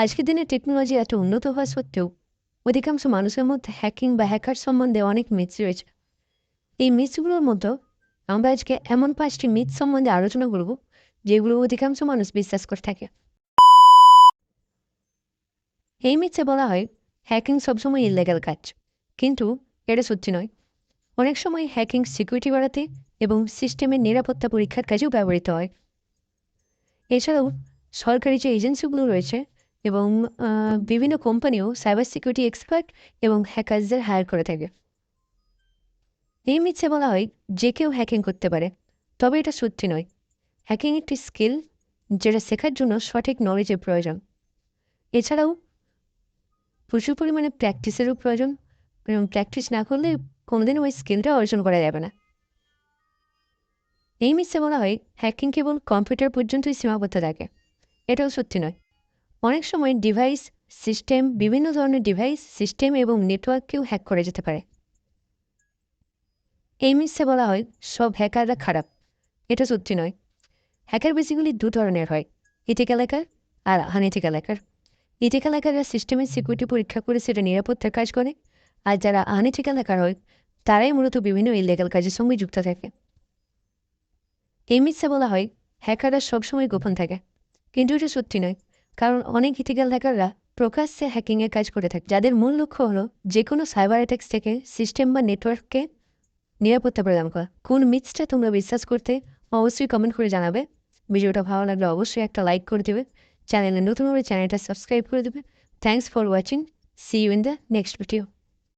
আজকের দিনে টেকনোলজি এত উন্নত হওয়া সত্ত্বেও অধিকাংশ মানুষের মধ্যে হ্যাকিং বা হ্যাকার সম্বন্ধে অনেক মিথ রয়েছে। এই মিথগুলোর মধ্যে আমরা আজকে এমন পাঁচটি মিথ সম্বন্ধে আলোচনা করব যেগুলো অধিকাংশ মানুষ বিশ্বাস করে থাকে। এই মিথে বলা হয় হ্যাকিং সবসময় ইলিগাল কাজ। কিন্তু এটা সত্যি নয়। অনেক সময় হ্যাকিং সিকিউরিটি বাড়াতে এবং সিস্টেমের নিরাপত্তা পরীক্ষার কাজেও ব্যবহৃত হয়। এছাড়াও সরকারি যে এজেন্সিগুলো রয়েছে এবং বিভিন্ন কোম্পানিও সাইবার সিকিউরিটি এক্সপার্ট এবং হ্যাকারদের হায়ার করে থাকে। এই মিথ্যে বলা হয় যে কেউ হ্যাকিং করতে পারে, তবে এটা সত্যি নয়। হ্যাকিং একটি স্কিল যেটা শেখার জন্য সঠিক নলেজের প্রয়োজন। এছাড়াও প্রচুর পরিমাণে প্র্যাকটিসেরও প্রয়োজন এবং প্র্যাকটিস না করলে কোনোদিনও ওই স্কিলটা অর্জন করা যাবে না। এই মিথ্যে বলা হয় হ্যাকিং কেবল কম্পিউটার পর্যন্তই সীমাবদ্ধ থাকে। এটাও সত্যি নয়। অনেক সময় ডিভাইস সিস্টেম বিভিন্ন ধরনের ডিভাইস সিস্টেম এবং নেটওয়ার্ককেও হ্যাক করে যেতে পারে। এই মিথ্যে বলা হয়, সব হ্যাকাররা খারাপ। এটা সত্যি নয়। হ্যাকার বেসিক্যালি দু ধরনের হয় ইথিক্যাল হ্যাকার আর আনইথিক্যাল হ্যাকার ইথিক্যাল হ্যাকাররা সিস্টেমের সিকিউরিটি পরীক্ষা করে সেটা নিরাপত্তার কাজ করে, আর যারা আনইথিক্যাল হ্যাকার হয়, তারাই মূলত বিভিন্ন ইলিগাল কাজের সঙ্গে যুক্ত থাকে। এই মিথ্যে বলা হয় হ্যাকাররা সবসময় গোপন থাকে, কিন্তু এটা সত্যি নয়। কারণ অনেক ইথিক্যাল হ্যাকাররা প্রকাশ্যে হ্যাকিংয়ের কাজ করে থাকে। যাদের মূল লক্ষ্য হলো যে কোনো সাইবার অ্যাটাক্স থেকে সিস্টেম বা নেটওয়ার্ককে নিরাপত্তা প্রদান করা। কোন মিথসটা তোমরা বিশ্বাস করতে অবশ্যই কমেন্ট করে জানাবে। ভিডিওটা ভালো লাগলে অবশ্যই একটা লাইক করে দেবে। চ্যানেলে নতুন হবে চ্যানেলটা সাবস্ক্রাইব করে দেবে। Thanks for watching see you in the next video